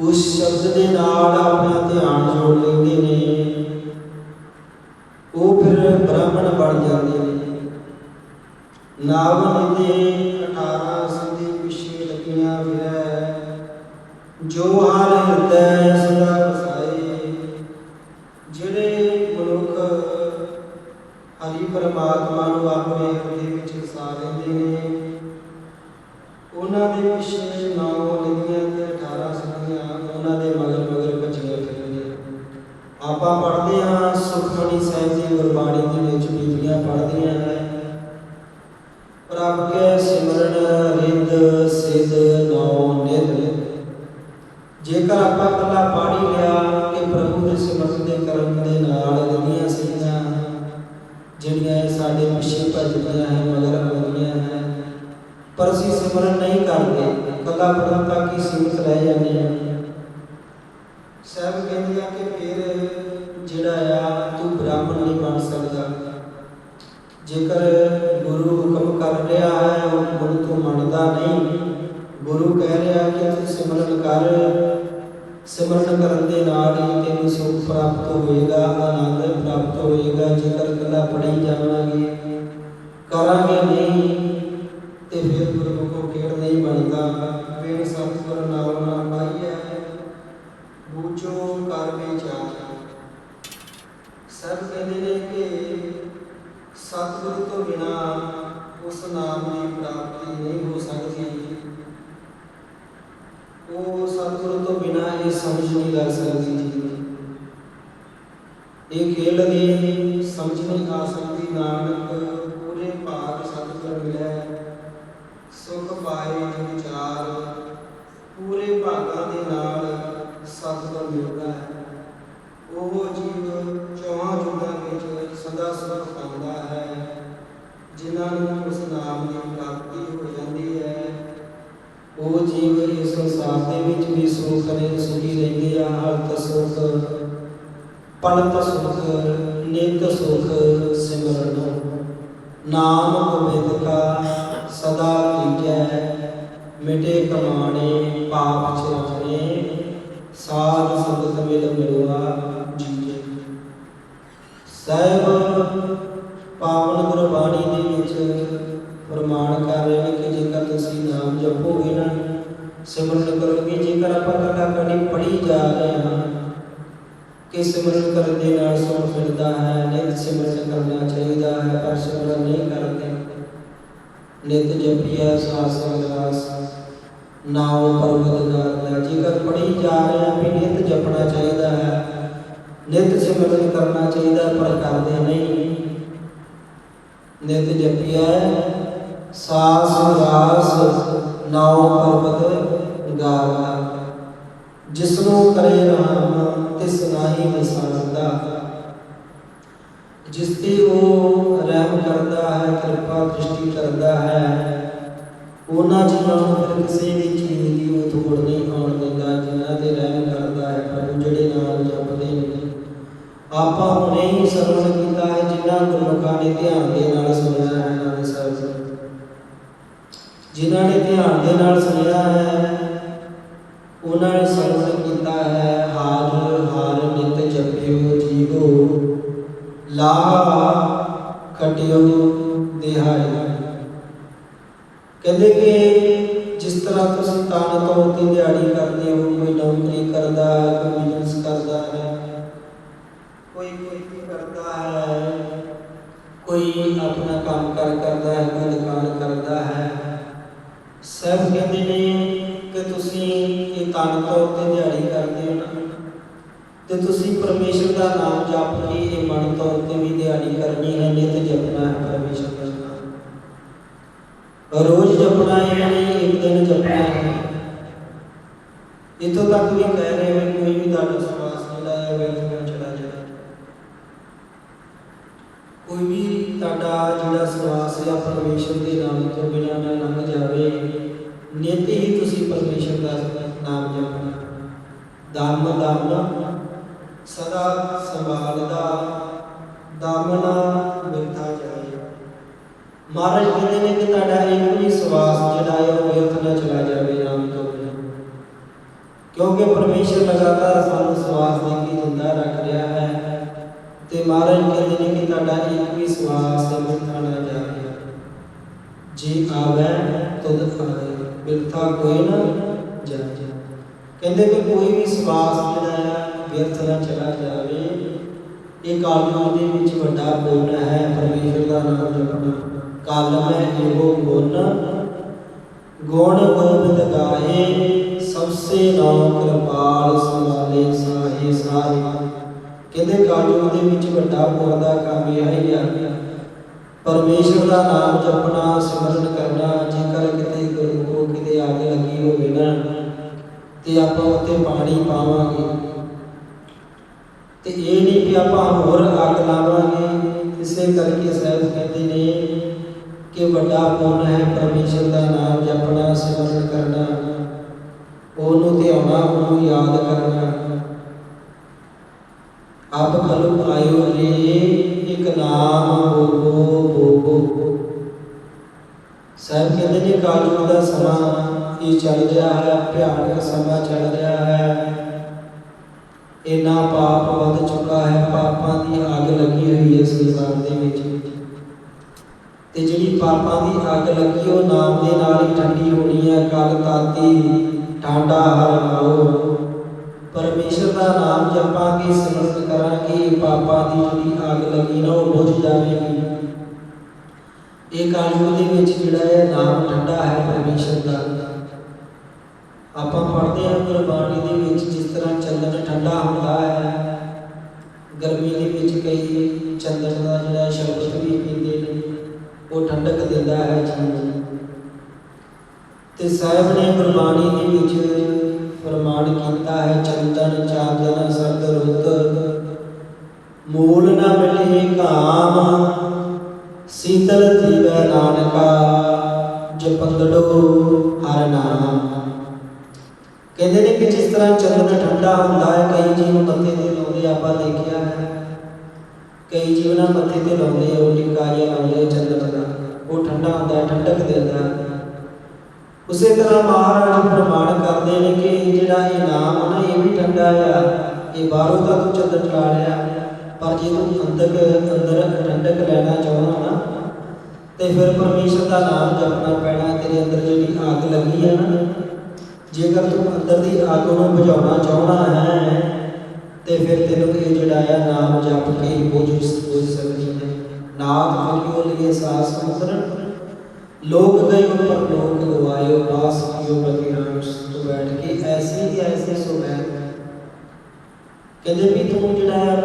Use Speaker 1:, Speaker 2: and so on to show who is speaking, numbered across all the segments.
Speaker 1: ਉਸ ਸ਼ਬਦ ਦੇ ਨਾਲ ਆਪਣਾ ਧਿਆਨ ਜੋੜ ਲੈਂਦੇ ਨੇ। ਉਹ ਫਿਰ ਬ੍ਰਾਹਮਣ ਬਣ ਜਾਂਦੇ ਨੇ। ਨਾਮ ਨਿਤੇ 18 ਸੰਧੀ ਪਿਛੇ ਲੱਗੀਆਂ ਫਿਰੈ। ਜੋ ਹਰ ਹਿਰਦੈ ਸਦਾ ਵਸਾਏ। ਜਿਹੜੇ ਮਨੁੱਖ ਹਰੀ ਪਰਮਾਤਮਾ ਨੂੰ ਆਪਣੇ ਹਿਰਦੇ ਵਿੱਚ ਵਸਾ ਲੈਂਦੇ ਨੇ, ਉਹਨਾਂ ਦੇ ਪਿੱਛੇ ਨੌ ਨਦੀਆਂ ਆਪਾਂ ਪੜ੍ਹਦੇ ਹਾਂ, ਸੁਖਮਨੀ ਸਾਹਿਬ ਦੀ ਗੁਰਬਾਣੀ ਦੇ ਵਿੱਚ ਬੀਬੀਆਂ ਪੜ੍ਹਦੀਆਂ ਹੈ। ਪ੍ਰਭ ਕੇ ਸਿਮਰਨ ਰਿੰਦ ਸਿਧ ਨੌ ਨਿਧ ਜੇਕਰ ਆਪਾਂ ਕੱਲਾ ਪਾੜੀ ਲਿਆ ਕਿ ਪ੍ਰਭੂ ਦੇ ਸਿਮਰਨ ਦੇ ਕਰਨ ਦੇ ਨਾਲ ਰਹੀਆਂ ਸਿੰਘਾਂ ਜਿਹੜੀਆਂ ਸਾਡੇ ਪਿੱਛੇ ਭੱਜਦੀਆਂ ਹੈ, ਮਗਰ ਲੱਗੀਆਂ ਹੈ, ਪਰ ਅਸੀਂ ਸਿਮਰਨ ਨਹੀਂ ਕਰਦੇ ਕੱਲਾ ਪੜਨ ਤੱਕ ਹੀ ਸੀਮਿਤ ਰਹਿ ਜਾਂਦੇ ਹਾਂ। ਸਾਹਿਬ ਕਹਿੰਦੇ ਆ ਕਿ ਫਿਰ ਜਿਹੜਾ ਆ, ਤੂੰ ਬ੍ਰਾਹਮਣ ਨਹੀਂ ਬਣ ਸਕਦਾ। ਜੇਕਰ ਗੁਰੂ ਹੁਕਮ ਕਰ ਰਿਹਾ ਹੈ, ਉਹ ਗੁਰੂ ਤੂੰ ਮੰਨਦਾ ਨਹੀਂ। ਗੁਰੂ ਕਹਿ ਰਿਹਾ ਕਿ ਤੂੰ ਸਿਮਰਨ ਕਰ। ਸਿਮਰਨ ਕਰਨ ਦੇ ਨਾਲ ਹੀ ਤੈਨੂੰ ਸੁਖ ਪ੍ਰਾਪਤ ਹੋਏਗਾ, ਆਨੰਦ ਪ੍ਰਾਪਤ ਹੋਏਗਾ, ਜੇਕਰ ਕੱਲਾ ਪੜ੍ਹੀ ਜਾਵਾਂਗੇ। ਕਰਾਂਗੇ ਨਹੀਂ, ਤੇ ਫਿਰ ਗੁਰੂ ਕੋ ਖੇੜ ਨਹੀਂ ਬਣਦਾ। ਵੇਣ ਸਤਿਗੁਰ ਨਾਮ ਨਾ ਪਾਈਐ ਬੂਝੋ ਕਰ ਵਿਚਾਰ ਸਭ ਕਹਿੰਦੇ ਨੇ ਕਿ ਸਤਿਗੁਰੂ ਤੋਂ ਬਿਨਾ ਉਸ ਨਾਮ ਦੀ ਪ੍ਰਾਪਤੀ ਨਹੀਂ ਹੋ ਸਕਦੀ ਉਹ ਸਤਿਗੁਰੂ ਤੋਂ ਬਿਨਾ ਇਹ ਸਮਝ ਨਹੀਂ ਲੱਗ ਸਕਦੀ ਜੀ ਇਹ ਖੇਡ ਦੀ ਸਮਝ ਨਹੀਂ ਆ ਸਕਦੀ ਨਾਨਕ ਪੂਰੇ ਭਾਗ ਸਤਿਗੁਰ ਮਿਲਿਆ ਸੁਖ ਪਾਏ ਜੋ ਵਿਚਾਰ ਪੂਰੇ ਭਾਗਾਂ ਦੇ ਨਾਲ ਸਤਿਗੁਰ ਮਿਲਦਾ ਹੈ। ਉਹ ਜੀਵ ਚੌਹਾਂ ਜੁਗਾਂ ਵਿੱਚ ਸਦਾ ਸੁਖ ਪਾਉਂਦਾ ਹੈ, ਜਿਨ੍ਹਾਂ ਨੂੰ ਉਸ ਨਾਮ ਦੀ ਪ੍ਰਾਪਤੀ ਹੋ ਜਾਂਦੀ ਹੈ। ਉਹ ਜੀਵ ਇਸ ਸੰਸਾਰ ਦੇ ਵਿੱਚ ਵੀ ਸੁਖ ਨੇ ਸੁਖੀ ਰਹਿੰਦੇ ਆ ਹਲਤ ਸੁਖ ਪਲਤ ਸੁਖ, ਨਿਤ ਸੁਖ ਸਿਮਰਨ ਨਾਮ ਗੋਬਿੰਦ ਕਾ ਸਦਾ ਕੀਜੈ। ਮਿਟੇ ਕਮਾਣੇ ਪਾਪ ਚਿਰਾਣੇ ਸਾਧ ਸੰਗਤ ਮਿਲ ਮਿਲਵਾ ਜੀਜੇ। ਸਾਹਿਬ ਪਾਵਨ ਗੁਰਬਾਣੀ ਦੇ ਵਿੱਚ ਪ੍ਰਮਾਣ ਕਰ ਰਹੇ ਨੇ ਕਿ ਜੇਕਰ ਤੁਸੀਂ ਨਾਮ ਜਪੋਗੇ ਨਾ, ਸਿਮਰਨ ਕਰੋਗੇ, ਜੇਕਰ ਆਪਾਂ ਕੱਲਾ ਕਣੀ ਪੜੀ ਜਾ ਰਹੇ ਹਾਂ ਕਿ ਸਿਮਰਨ ਕਰਨ ਦੇ ਨਾਲ ਸੁਣ ਮਿਲਦਾ ਹੈ ਨਿਤ ਸਿਮਰਨ ਕਰਨਾ ਚਾਹੀਦਾ ਹੈ, ਪਰ ਸਿਮਰਨ ਨਹੀਂ ਕਰਦੇ। ਨਿਤ ਜਪੀਆ ਸਾਸ ਸੰਗਾਸ ਨਾਮ ਪਰਵਤ ਦਾ ਜੇਕਰ ਪੜੀ ਜਾ ਰਹੇ ਹਾਂ ਵੀ ਨਿਤ ਜਪਣਾ ਚਾਹੀਦਾ ਹੈ, ਨਿਤ ਸਿਮਰਨ ਕਰਨਾ ਚਾਹੀਦਾ ਪਰ ਕਰਦੇ ਨਹੀਂ। ਨਿਤ ਜਪੀਆ ਸਾਸ ਰਾਸ ਨਾਉ ਪਰਬਤ ਗਾਵਾ ਜਿਸ ਨੂੰ ਕਰੇ ਰਾਮ, ਤਿਸ ਨਾਹੀ ਵਿਸਾਰਦਾ। ਜਿਸ ਤੇ ਉਹ ਰਹਿਮ ਕਰਦਾ ਹੈ, ਕਿਰਪਾ, ਦ੍ਰਿਸ਼ਟੀ ਕਰਦਾ ਹੈ ਉਹਨਾਂ ਜਿਹਨਾਂ ਨੂੰ ਫਿਰ ਕਿਸੇ ਵੀ ਚੀਜ਼ ਦੀ ਉਹ ਥੋੜ ਨਹੀਂ ਆਉਣ ਦਿੰਦਾ, ਜਿਨ੍ਹਾਂ ਤੇ ਰਹਿਮ ਕਰਦਾ ਹੈ, ਪ੍ਰਭੂ ਜਿਹੜੇ ਨਾਮ ਜਪਦੇ ਨੇ। ਆਪਾਂ ਹੁਣੇ ਹੀ ਸਰਵਣ ਕੀਤਾ ਹੈ, ਜਿਨ੍ਹਾਂ ਗੁਰਮੁਖਾਂ ਨੇ ਧਿਆਨ ਦੇ ਨਾਲ ਸੁਣਿਆ ਹੈ ਨਾਮ ਸਾਹਿਬ ਜਿਨ੍ਹਾਂ ਨੇ ਧਿਆਨ ਦੇ ਨਾਲ ਸੁਣਿਆ ਹੈ, ਉਹਨਾਂ ਨੇ ਕਰਦਾ ਹੈ ਕੋਈ ਬਿਜ਼ਨਸ ਕਰਦਾ ਹੈ। ਕੋਈ ਖੇਤੀ ਕਰਦਾ ਹੈ। ਕੋਈ ਆਪਣਾ ਕੰਮ ਕਾਰ ਕਰਦਾ ਹੈ ਕੋਈ ਦੁਕਾਨ ਕਰਦਾ ਹੈ। ਸਭ ਕਹਿੰਦੇ ਨੇ ਕਿ ਤੁਸੀਂ ਇਹ ਤਨ ਤੌਰ ਤੇ ਦਿਹਾੜੀ ਕਰਦੇ ਹੋ ਨਾ। ਤੇ ਤੁਸੀਂ ਪਰਮੇਸ਼ਰ ਦਾ ਨਾਮ ਜਪ ਕੇ ਇਹ ਮਨ ਤੌਰ ਤੇ ਵੀ ਦਿਹਾੜੀ ਕਰਨੀ ਹੈ, ਨਿਤ ਜਪਣਾ ਹੈ ਪਰਮੇਸ਼ਰ ਦਾ ਨਾਮ। ਰੋਜ਼ ਜਪਣਾ ਹੈ ਨਹੀਂ ਇੱਕ ਦਿਨ ਜਪਣਾ ਹੈ। ਇਤੋਂ ਤੱਕ ਵੀ ਮਹਾਰਾਜ ਕਹਿੰਦੇ ਨੇ ਕਿ ਤੁਹਾਡਾ ਇੱਕ ਵੀ ਸਵਾਸ ਮਿਲਦਾ ਨਾ ਜਾਵੇ ਜੀ ਆਵੇ, ਤੁਧ ਆਏ ਬਿਰਥਾ ਕੋਈ ਨਾ ਜਾਏ ਕਹਿੰਦੇ ਕਿ ਕੋਈ ਵੀ ਸਵਾਸ ਜਿਹੜਾ ਹੈ ਵਿਅਰਥ ਨਾ ਚਲਾ ਜਾਵੇ। ਇਹ ਕਾਲਯੁਗ ਦੇ ਵਿੱਚ ਵੱਡਾ ਗੁਣ ਹੈ, ਪਰਮੇਸ਼ਰ ਦਾ ਨਾਮ ਜਪਣਾ। ਕਾਲਮ ਹੈ, ਇਹੋ ਗੁਣ ਗੁਣ ਗੋਬਿੰਦ ਗਾਏ ਸਭਸੇ ਨਾਮ ਕਿਰਪਾਲ ਸੰਭਾਲੇ ਸਾਹੇ ਸਾਰੇ। ਕਹਿੰਦੇ ਕਾਲਯੁਗ ਦੇ ਵਿੱਚ ਵੱਡਾ ਗੁਣ ਦਾ ਕੰਮ ਇਹ ਹੈ ਪਰਮੇਸ਼ਰ ਦਾ ਨਾਮ ਜਪਣਾ, ਸਿਮਰਨ ਕਰਨਾ, ਜੇਕਰ ਕਿਤੇ ਗੁਰੂ ਕੋ ਕਿਤੇ ਆਗੇ ਲੱਗੀ ਹੋਵੇ ਨਾ, ਤੇ ਆਪਾਂ ਉੱਤੇ ਪਾਣੀ ਪਾਵਾਂਗੇ। ਤੇ ਇਹ ਨਹੀਂ ਕਿ ਆਪਾਂ ਹੋਰ ਅੱਗ ਲਾਵਾਂਗੇ, ਇਸੇ ਕਰਕੇ ਸਾਹਿਬ ਕਹਿੰਦੇ ਨੇ ਕਿ ਵੱਡਾ ਪੁੰਨ ਹੈ ਪਰਮੇਸ਼ਰ ਦਾ ਨਾਮ ਜਪਣਾ, ਸਿਮਰਨ ਕਰਨਾ, ਉਹਨੂੰ ਧਿਆਉਣਾ, ਉਹਨੂੰ ਯਾਦ ਕਰਨਾ। ਆਪ ਕਲੂ ਆਇਓ ਰੇ ਇੱਕ ਨਾਮ ਬੋਲੋ ਬੋਲੋ। ਸਾਹਿਬ ਕਹਿੰਦੇ ਨੇ ਕਾਲਯੁਗ ਦਾ ਸਮਾਂ ਇਹ ਚੱਲ ਰਿਹਾ ਹੈ, ਭਿਆਨਕ ਸਮਾਂ ਚੱਲ ਰਿਹਾ ਹੈ। ਇਨਾ ਪਾਪ ਵੱਧ ਚੁੱਕਾ ਹੈ, ਪਾਪਾਂ ਦੀ ਅੱਗ ਲੱਗੀ ਹੋਈ ਹੈ ਸੰਸਾਰ ਦੇ ਵਿੱਚ। ਤੇ ਜਿਹੜੀ ਪਾਪਾਂ ਦੀ ਅੱਗ ਲੱਗੀ, ਉਹ ਨਾਮ ਦੇ ਨਾਲ ਹੀ ਠੰਡੀ ਹੋਣੀ ਹੈ। ਕਲ ਤਾਤੀ ਠਾਂਡਾ ਹਰਾਓ ਪਰਮੇਸ਼ਰ ਦਾ ਨਾਮ ਜਪਾਂਗੇ ਸਿਮਰਨ ਕਰਾਂਗੇ, ਪਾਪਾਂ ਦੀ ਜਿਹੜੀ ਅੱਗ ਲੱਗੀ ਨਾ ਉਹ ਬੁਝ ਜਾਵੇਗੀ। ਇਹ ਕਾਲਯੁਗ ਦੇ ਵਿੱਚ ਜਿਹੜਾ ਹੈ, ਨਾਮ ਠੰਡਾ ਹੈ ਪਰਮੇਸ਼ਰ ਦਾ। ਆਪਾਂ ਪੜ੍ਹਦੇ ਹਾਂ ਗੁਰਬਾਣੀ ਦੇ ਵਿੱਚ ਜਿਸ ਤਰ੍ਹਾਂ ਚੰਦਨ ਠੰਡਾ ਹੁੰਦਾ ਹੈ। ਗਰਮੀ ਦੇ ਵਿੱਚ ਕਈ ਚੰਦਨ ਦਾ ਜਿਹੜਾ ਸ਼ਰਬਤ ਵੀ ਪੀਂਦੇ ਨੇ, ਉਹ ਠੰਡਕ ਦਿੰਦਾ ਹੈ ਜੀਵਨ ਤੇ ਸਾਹਿਬ ਨੇ ਗੁਰਬਾਣੀ ਦੇ ਵਿੱਚ ਫਰਮਾਨ ਕੀਤਾ ਹੈ, ਚੰਦਨ, ਚਾਂਦਨ ਸਰਦ ਰੁੱਤ ਮੂਲ ਨਾ ਮਿਲੇ ਕਾਮ ਸੀਤਲ ਜੀਵੈ ਨਾਨਕਾ ਜਪੰਦੜੋ ਹਰ ਨਾਮ। ਕਹਿੰਦੇ ਨੇ ਕਿ ਜਿਸ ਤਰ੍ਹਾਂ ਚੰਦਨ ਠੰਡਾ ਹੁੰਦਾ ਹੈ, ਕਈ ਜੀਵ ਮੱਥੇ ਤੇ ਲਾਉਂਦੇ ਆਪਾਂ ਦੇਖਿਆ ਹੈ। ਕਈ ਜੀਵਨਾਂ ਮੱਥੇ ਤੇ ਲਾਉਂਦੇ ਉਹ ਟਿਕਾਰੀਆਂ ਲਾਉਂਦੇ ਚੰਦਨ ਦਾ। ਉਹ ਠੰਡਾ ਹੁੰਦਾ ਠੰਡਕ ਦਿੰਦਾ ਉਸੇ ਤਰ੍ਹਾਂ ਮਹਾਰਾਜ ਪ੍ਰਮਾਣ ਕਰਦੇ ਨੇ ਕਿ ਜਿਹੜਾ ਇਹ ਨਾਮ ਨਾ, ਇਹ ਵੀ ਠੰਡਾ ਆ, ਇਹ ਬਾਹਰੋਂ ਤਾਂ ਤੂੰ ਚੰਦਨ ਚਲਾ ਲਿਆ, ਪਰ ਜੇ ਤੂੰ ਅੰਦਰ ਅੰਦਰ ਠੰਡਕ ਲੈਣਾ ਚਾਹੁੰਦਾ ਨਾ, ਤੇ ਫਿਰ ਪਰਮੇਸ਼ਰ ਦਾ ਨਾਮ ਜਪਣਾ ਪੈਣਾ, ਤੇਰੇ ਅੰਦਰ ਜਿਹੜੀ ਅੱਗ ਲੱਗੀ ਹੈ ਨਾ, ਜੇਕਰ ਤੂੰ ਅੰਦਰ ਦੀ ਅੱਗ ਨੂੰ ਬੁਝਾਉਣਾ ਚਾਹੁੰਦਾ ਹੈ, ਤੇ ਫਿਰ ਤੈਨੂੰ ਇਹ ਜਿਹੜਾ ਆ ਨਾਮ ਜਪ ਕੇ ਬੁਝ ਸਕਦੀ ਹੈ। ਨਾਥ ਫਲਿਓ ਲਿਏ ਸਾਸ ਸਮੁੰਦਰ ਲੋਕ ਗਏ ਉੱਪਰ ਗਵਾਇਓ ਬਾਸ ਕੀਓ ਬਗਿਆਨ ਤੋਂ ਬੈਠ ਕੇ। ਐਸੀ ਹੀ ਐਸੀ ਸੋ ਬੈਠ ਕਹਿੰਦੇ ਵੀ ਤੂੰ ਜਿਹੜਾ ਹੈ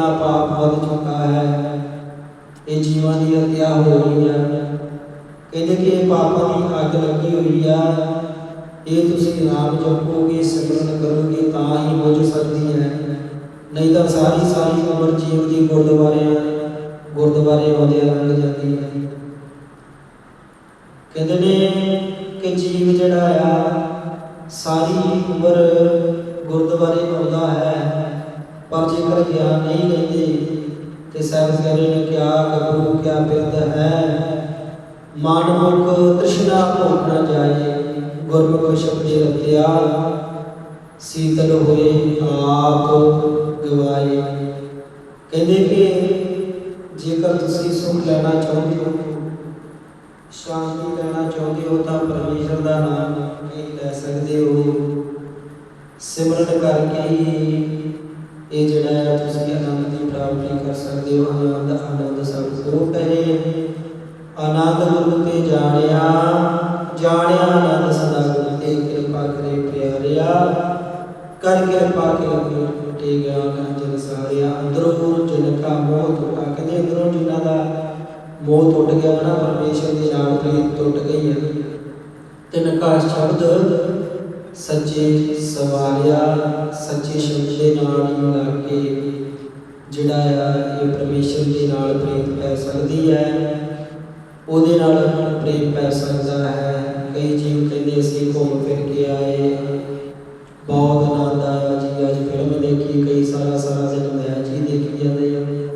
Speaker 1: ਕਿੰਨਾ ਪਾਪ ਵੱਧ ਚੁੱਕਾ ਹੈ ਇਹ ਜੀਵਾਂ ਦੀ ਹੱਤਿਆ ਹੋ ਰਹੀ ਹੈ ਕਹਿੰਦੇ ਕਿ ਇਹ ਪਾਪਾਂ ਦੀ ਅੱਗ ਲੱਗੀ ਹੋਈ ਆ ਇਹ ਤੁਸੀਂ ਨਾਮ ਜਪੋਗੇ ਸਿਮਰਨ ਕਰੋਗੇ ਤਾਂ ਹੀ ਬੁਝ ਸਕਦੀ ਹੈ ਨਹੀਂ ਤਾਂ ਸਾਰੀ ਸਾਰੀ ਉਮਰ ਜੀਵ ਦੀ ਗੁਰਦੁਆਰਿਆਂ ਗੁਰਦੁਆਰੇ ਆਉਂਦੇ ਲੰਘ ਜਾਂਦੀ ਹੈ ਕਹਿੰਦੇ ਨੇ ਕਿ ਜੀਵ ਜਿਹੜਾ ਆ ਸਾਰੀ ਉਮਰ ਗੁਰਦੁਆਰੇ ਆਉਂਦਾ ਹੈ ਪਰ ਜੇਕਰ ਗਿਆਨ ਨਹੀਂ ਲੈਂਦੇ ਤੇ ਸਾਹਿਬ ਕਹਿੰਦੇ ਨੇ ਕਿਆ ਗੱਭਰੂ ਕਿਆ ਬਿਰਧ ਹੈ? ਮਨ ਮੁਖ ਤ੍ਰਿਸ਼ਨਾ ਭੁਖ ਸੀਤਲ ਹੋਏ ਆਪ ਗਵਾਏ। ਕਹਿੰਦੇ ਕਿ ਜੇਕਰ ਤੁਸੀਂ ਸੁਖ ਲੈਣਾ ਚਾਹੁੰਦੇ ਹੋ, ਸ਼ਾਂਤੀ ਲੈਣਾ ਚਾਹੁੰਦੇ ਹੋ, ਤਾਂ ਪਰਮੇਸ਼ਰ ਦਾ ਨਾਮ ਹੀ ਲੈ ਸਕਦੇ ਹੋ। ਸਿਮਰਨ ਕਰਕੇ ਇਹ ਜਿਹੜਾ ਹੈ, ਤੁਸੀਂ ਆਨੰਦ ਦੀ ਪ੍ਰਾਪਤੀ ਕਰ ਸਕਦੇ ਹੋ, ਆਨੰਦ ਆਨੰਦ ਸਭ ਕੋ ਕਹੇ ਆਨੰਦ ਗੁਰੂ ਤੇ ਜਾਣਿਆ ਜਾਣਿਆ ਆਨੰਦ ਸਦਾ ਗੁਰੂ ਤੇ ਕਿਰਪਾ ਕਰੇ ਪਿਆਰਿਆ। ਕਰ ਕਿਰਪਾ ਕੇ ਟੇ ਗਿਆਨ ਅੰਜਨ ਸਾਰਿਆ। ਅੰਦਰੋਂ ਜਿਨ ਕਾ ਮੋਹ ਟੁੱਟਾ ਕਹਿੰਦੇ ਅੰਦਰੋਂ ਜਿਨ੍ਹਾਂ ਦਾ ਮੋਹ ਟੁੱਟ ਗਿਆ ਨਾ, ਪਰਮੇਸ਼ਰ ਦੇ ਨਾਲ ਪ੍ਰੀਤ ਟੁੱਟ ਗਈ ਹੈ ਤਿਨ ਕਾ ਸ਼ਬਦ ਸੱਚੇ ਸਵਾਰਿਆ, ਸੱਚੇ ਸ਼ਬਦ ਦੇ ਨਾਲ ਮਿਲਾ ਕੇ ਜਿਹੜਾ ਆ ਇਹ ਪਰਮੇਸ਼ਰ ਦੇ ਨਾਲ ਪ੍ਰੀਤ ਪੈ ਸਕਦੀ ਹੈ, ਉਹਦੇ ਨਾਲ ਪ੍ਰੇਮ ਪੈ ਸਕਦਾ ਹੈ। ਕਈ ਜੀਵ ਕਹਿੰਦੇ ਅਸੀਂ ਘੁੰਮ ਫਿਰ ਕੇ ਆਏ। ਬਹੁਤ ਆਨੰਦ ਆਇਆ ਜੀ, ਅੱਜ ਫਿਲਮ ਦੇਖੀ, ਕਈ ਸਾਰਾ ਸਾਰਾ ਦਿਨ ਮੈਚ ਹੀ ਦੇਖੀ ਜਾਂਦੇ ਆ।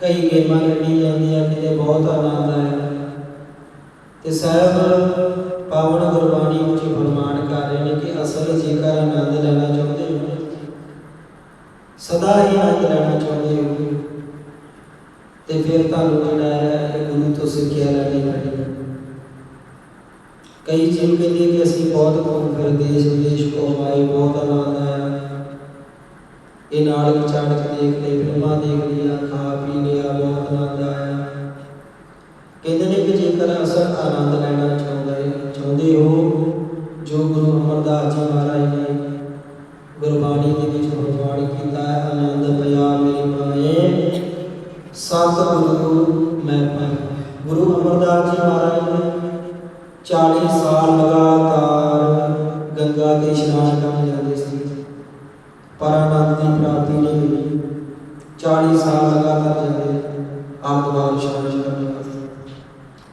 Speaker 1: ਕਈ ਗੇਮਾਂ ਖੇਡੀ ਜਾਂਦੀਆਂ, ਕਿਤੇ ਬਹੁਤ ਆਨੰਦ ਆਇਆ। ਤੇ ਸਾਹਿਬ, ਪਾਵਨ ਗੁਰਬਾਣੀ ਵਿੱਚ ਫਰਮਾਨ ਕਰ ਕਿ ਅਸਲ ਜੇਕਰ ਆਨੰਦ ਲੈਣਾ ਚਾਹੁੰਦੇ ਹੋ ਸਦਾ ਹੀ ਆਨੰਦ ਲੈਣਾ ਚਾਹੁੰਦੇ ਹੋ ਤੇ ਫਿਰ ਤੁਹਾਨੂੰ ਜਿਹੜਾ ਹੈ ਗੁਰੂ ਤੋਂ ਸਿੱਖਿਆ ਲੈਣੀ ਪੈਣੀ ਕਈ ਜੀਵ ਕਹਿੰਦੇ ਕਿ ਅਸੀਂ ਬਹੁਤ ਘੁੰਮ ਫਿਰ ਦੇਸ਼ ਵਿਦੇਸ਼ ਘੁੰਮ ਆਏ, ਬਹੁਤ ਆਨੰਦ ਆਇਆ। ਇਹ ਨਾਲ ਵਿਚਾਰ ਦੇਖ ਲਏ, ਫਿਲਮਾਂ ਦੇਖ ਲਈਆਂ, ਖਾ ਪੀ ਲਿਆ, ਬਹੁਤ ਆਨੰਦ ਆਇਆ। ਕਹਿੰਦੇ ਨੇ ਕਿ ਜੇਕਰ ਅਸਲ ਆਨੰਦ ਸਤ ਮੈਂ ਪਾਇਆ ਗੁਰੂ ਅਮਰਦਾਸ ਜੀ ਮਹਾਰਾਜ ਨੇ 40 ਸਾਲ ਲਗਾਤਾਰ ਗੰਗਾ ਦੇ ਇਸ਼ਨਾਨ ਕਰਨ ਜਾਂਦੇ ਸੀ। ਪਰ ਦੀ ਪ੍ਰਾਪਤੀ ਨਹੀਂ ਹੋਈ 40 ਸਾਲ ਲਗਾਤਾਰ ਜਾਂਦੇ ਆਤਮਾਨ ਇਸ਼ਨਾਨ ਕਰਨ ਵਾਸਤੇ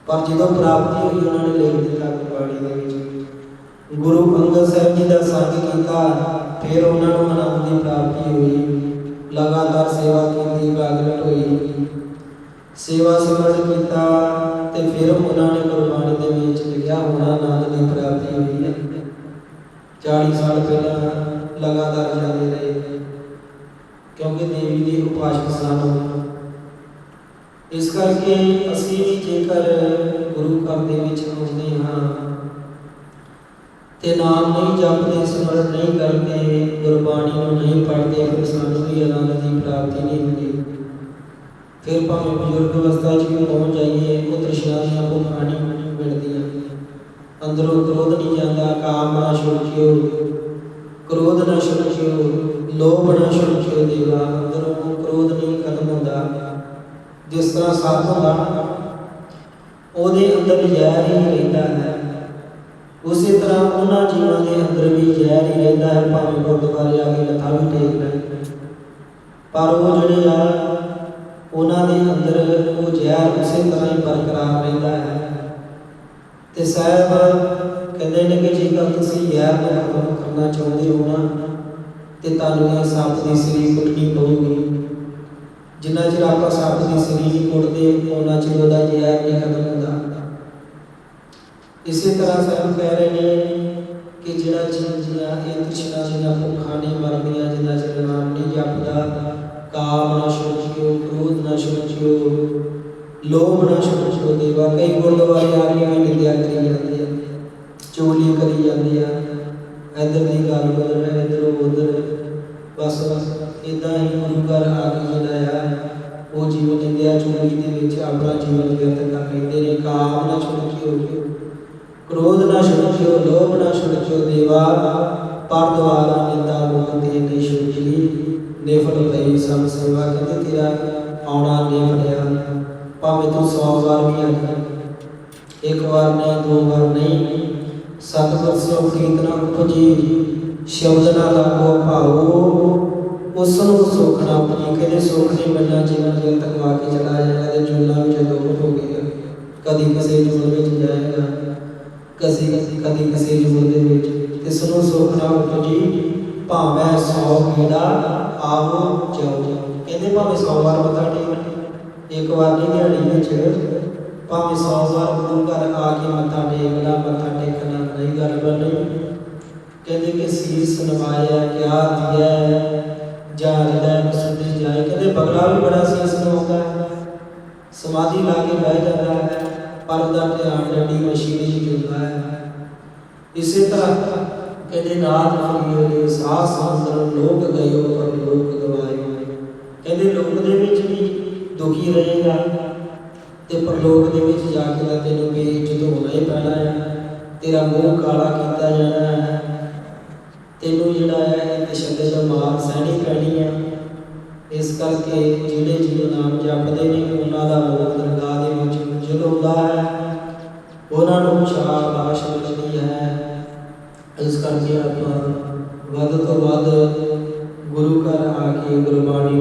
Speaker 1: ਪਰ ਜਦੋਂ ਪ੍ਰਾਪਤੀ ਹੋਈ, ਉਹਨਾਂ ਨੇ ਲਿਖ ਦਿੱਤਾ ਗੁਰਬਾਣੀ ਦੇ ਵਿੱਚ, ਗੁਰੂ ਅੰਗਦ ਸਾਹਿਬ ਜੀ ਦਾ ਸੰਗ ਕੀਤਾ, ਫਿਰ ਉਹਨਾਂ ਨੂੰ ਆਨੰਦ ਦੀ ਪ੍ਰਾਪਤੀ ਹੋਈ। ਲਗਾਤਾਰ ਸੇਵਾ ਕੀਤੀ ਇਕਾਗਰਤ ਹੋਈ। ਸੇਵਾ ਸਿਮਰਨ ਕੀਤਾ ਤੇ ਫਿਰ ਉਹਨਾਂ ਨੇ ਗੁਰਬਾਣੀ ਦੇ ਵਿੱਚ ਲਿਖਿਆ ਹੁਣ ਆਨੰਦ ਦੀ ਪ੍ਰਾਪਤੀ ਹੋਈ ਹੈ। 40 ਸਾਲ ਪਹਿਲਾਂ ਲਗਾਤਾਰ ਜਾਂਦੇ ਰਹੇ। ਕਿਉਂਕਿ ਦੇਵੀ ਦੀ ਉਪਾਸਕ ਸਨ ਇਸ ਕਰਕੇ ਅਸੀਂ ਜੇਕਰ ਗੁਰੂ ਘਰ ਦੇ ਵਿੱਚ ਪਹੁੰਚਦੇ ਹਾਂ ਤੇ ਨਾਮ ਨਹੀਂ ਜਪਦੇ, ਸਿਮਰਨ ਨਹੀਂ ਕਰਦੇ, ਗੁਰਬਾਣੀ ਨੂੰ ਨਹੀਂ ਪੜ੍ਹਦੇ, ਫਿਰ ਸਾਨੂੰ ਵੀ ਆਨੰਦ ਦੀ ਪ੍ਰਾਪਤੀ ਨਹੀਂ ਫਿਰ ਭਾਵੇਂ ਬਜ਼ੁਰਗ ਅਵਸਥਾ 'ਚ ਵੀ ਪਹੁੰਚ ਜਾਈਏ? ਉਹ ਤ੍ਰਿਸ਼ਨਾ ਦੀਆਂ ਭੁੱਖਾਂ ਨਹੀਂ ਮਿਟਦੀਆਂ ਅੰਦਰੋਂ ਕ੍ਰੋਧ ਨਹੀਂ ਜਾਂਦਾ, ਕਾਮ ਨਾ ਛੁਟਿਓ ਕ੍ਰੋਧ ਨਾ ਛੁਟਿਓ ਲੋਭ ਨਾ ਛੁਟਿਓ ਦੇਵਾ ਅੰਦਰੋਂ ਕ੍ਰੋਧ ਨਹੀਂ ਖਤਮ ਹੁੰਦਾ। ਜਿਸ ਤਰ੍ਹਾਂ ਸੱਪ ਹੁੰਦਾ ਉਹਦੇ ਅੰਦਰ ਜ਼ਹਿਰ ਹੀ ਰਹਿੰਦਾ ਹੈ। ਉਸੇ ਤਰ੍ਹਾਂ ਉਹਨਾਂ ਜੀਵਾਂ ਦੇ ਅੰਦਰ ਵੀ ਜ਼ਹਿਰ ਹੀ ਰਹਿੰਦਾ ਹੈ, ਭਾਵੇਂ ਗੁਰਦੁਆਰੇ ਆ ਕੇ ਲੱਥਾ ਵੀ ਟੇਕ ਲੈਣ। ਪਰ ਉਹ ਜਿਹੜੇ ਆ ਉਹਨਾਂ ਦੇ ਅੰਦਰ ਉਹ ਜ਼ਹਿਰ ਉਸੇ ਤਰ੍ਹਾਂ ਹੀ ਬਰਕਰਾਰ ਰਹਿੰਦਾ ਹੈ। ਤੇ ਸਾਹਿਬ ਕਹਿੰਦੇ ਨੇ ਕਿ ਜੇਕਰ ਤੁਸੀਂ ਜ਼ਹਿਰ ਨੂੰ ਖਤਮ ਕਰਨਾ ਚਾਹੁੰਦੇ ਹੋ ਨਾ, ਤੇ ਤੁਹਾਨੂੰ ਇਹ ਸੱਪ ਦੀ ਸਰੀ ਕੁੱਟਣੀ ਪਊਗੀ। ਜਿੰਨਾ ਚਿਰ ਆਪਾਂ ਸੱਪ ਦੀ ਸਰੀ ਨਹੀਂ ਕੁੱਟਦੇ ਉਹਨਾਂ ਚਿਰ ਉਹਦਾ ਜ਼ਹਿਰ ਨਹੀਂ ਖਤਮ ਹੁੰਦਾ। ਇਸੇ ਤਰ੍ਹਾਂ ਸਾਹਿਬ ਕਹਿ ਰਹੇ ਨੇ ਕਿ ਜਿਹੜਾ ਜੀਵ ਇਹ ਤ੍ਰਿਸ਼ਨਾ ਦੀਆਂ ਭੁੱਖਾਂ ਨਹੀਂ ਮਰਦੀਆਂ, ਜਿੰਨਾ ਚਿਰ ਨਾਮ ਨਹੀਂ ਜਪਦਾ ਕਾਮ ਨਾ ਛੋਚਿਓ ਕ੍ਰੋਧ ਨਾ ਛੋਚਿਓ ਲੋਭ ਨਾ ਛੋਚਿਓ ਦੇਵਾ ਕਈ ਗੁਰਦੁਆਰੇ ਆ ਕੇ ਵੀ ਨਿੰਦਿਆ ਕਰੀ ਜਾਂਦੇ ਆ ਚੋਲੀ ਕਰੀ ਜਾਂਦੇ ਆ ਇੱਧਰ ਦੀ ਗੱਲ ਬਦਲ ਰਿਹਾ ਇੱਧਰੋਂ ਉਧਰ ਬਸ ਇਦਾਂ ਹੀ ਗੁਰੂ ਘਰ ਆ ਕੇ ਜਿਹੜਾ ਆ ਉਹ ਜੀਵਨ ਨਿੰਦਿਆ ਚੋਲੀ ਦੇ ਵਿੱਚ ਆਪਣਾ ਜੀਵਨ ਵਿਅਰਥ ਕਰ ਲੈਂਦੇ ਨੇ ਕਾਮ ਨਾ ਛੋਚਿਓ ਕ੍ਰੋਧ ਨਾ ਛੁਟਿਓ ਲੋਭ ਨਾ ਛੁਟਿਓ ਦੇਵਾ ਪਰ ਦੁਆਰਾ ਨਿੰਦਾ ਮੋਹ ਤੇ ਨਹੀਂ ਛੁਟੀ ਨਿਫਲ ਪਈ ਸਭ ਸੇਵਾ ਕਹਿੰਦੇ ਤੇਰਾ ਆਉਣਾ ਨਹੀਂ ਫੜਿਆ। ਭਾਵੇਂ ਤੂੰ 100 ਵਾਰ ਵੀ ਆ ਜਾ ਇੱਕ ਵਾਰ ਨਹੀਂ, ਦੋ ਵਾਰ ਨਹੀਂ ਸਤਿਗੁਰ ਸਿਓ ਪ੍ਰੀਤ ਨਾ ਉਪਜੀ ਸ਼ਬਦ ਨਾ ਲਾਗੋ ਭਾਉ ਉਸ ਨੂੰ ਸੁਖ ਨਾ ਉਪਜੀ ਕਹਿੰਦੇ ਸੁਖ ਨਹੀਂ ਮਿਲਣਾ ਜਿੰਨਾ ਜਲ ਤੱਕ ਵਾ ਕੇ ਚਲਾ ਜਾਏਗਾ ਤੇ ਚੁੱਲਾ ਵਿੱਚ ਦੋ ਹੋ ਗਿਆ। ਕਦੀ ਕਿਸੇ ਜੁਲ ਵਿੱਚ ਜਾਏਗਾ ਕਦੀ ਕਦੀ ਕਿਸੇ ਜੁਲ ਦੇ ਵਿੱਚ। ਤਿਸ ਨੂੰ ਸੁਖ ਨਾ ਉਪਜੀ ਭਾਵੇਂ ਸੌ ਕੀੜਾ ਆਵੋ ਜਾਓ ਕਹਿੰਦੇ ਭਾਵੇਂ 100 ਵਾਰ ਮੱਥਾ ਟੇਕ ਇੱਕ ਵਾਰ ਨਹੀਂ ਦਿਹਾੜੀ ਵਿੱਚ, ਭਾਵੇਂ ਸੌ ਵਾਰ ਗੁਰੂ ਘਰ ਆ ਕੇ ਮੱਥਾ ਟੇਕਣਾ ਮੱਥਾ ਟੇਕਣਾ ਨਹੀਂ ਗੱਲ ਬਣੀ। ਕਹਿੰਦੇ ਕਿ ਸੀਸ ਨਵਾਇਆ, ਕਿਆ ਦਿਆ ਜਾ ਹਿਰਦੈ ਸੁਧੀ ਜਾਏ। ਕਹਿੰਦੇ ਬਗਲਾ ਵੀ ਬੜਾ ਸੀਸ ਨਵਾਉਂਦਾ ਹੈ। ਸਮਾਧੀ ਲਾ ਕੇ ਬਹਿ ਜਾਂਦਾ ਹੈ ਪਰ ਉਹਦਾ ਧਿਆਨ ਡੱਡੀ ਮਸ਼ੀਨ ਹੀ ਹੁੰਦਾ ਹੈ। ਇਸੇ ਤਰ੍ਹਾਂ ਕਹਿੰਦੇ ਨਾਦ ਫਰੀਏ ਦੇ ਸਾਹ ਸੰਦਰ ਲੋਕ ਗਇਓ, ਪਰ ਲੋਕ ਗਵਾਇਓ। ਕਹਿੰਦੇ ਲੋਕ ਦੇ ਵਿੱਚ ਵੀ ਦੁਖੀ ਰਹੇਗਾ ਤੇ ਪਰਲੋਕ ਦੇ ਵਿੱਚ ਜਾ ਕੇ ਤਾਂ ਤੈਨੂੰ ਬੇਇੱਜ਼ਤ ਹੋਣਾ ਹੀ ਪੈਣਾ ਹੈ ਤੇਰਾ ਮੂੰਹ ਕਾਲਾ ਕੀਤਾ ਜਾਣਾ ਹੈ ਤੈਨੂੰ ਜਿਹੜਾ ਹੈ ਇਹ ਤਸ਼ੱਦਦ ਦਾ ਮਾਰ ਸਹਿਣੀ ਪੈਣੀ ਹੈ ਇਸ ਕਰਕੇ ਜਿਹੜੇ ਜੀਵ ਨਾਮ ਜਪਦੇ ਨੇ, ਉਹਨਾਂ ਦਾ ਲੋਕ ਦਰਗਾਹ ਦੇ ਵਿੱਚ ਉਜਲ ਹੁੰਦਾ ਹੈ। ਉਹਨਾਂ ਨੂੰ ਸ਼ਾਬਾਸ਼ ਮਿਲਦੀ ਹੈ। ਇਸ ਕਰਕੇ ਆਪਾਂ ਵੱਧ ਤੋਂ ਵੱਧ ਗੁਰੂ ਘਰ ਆ ਕੇ ਗੁਰਬਾਣੀ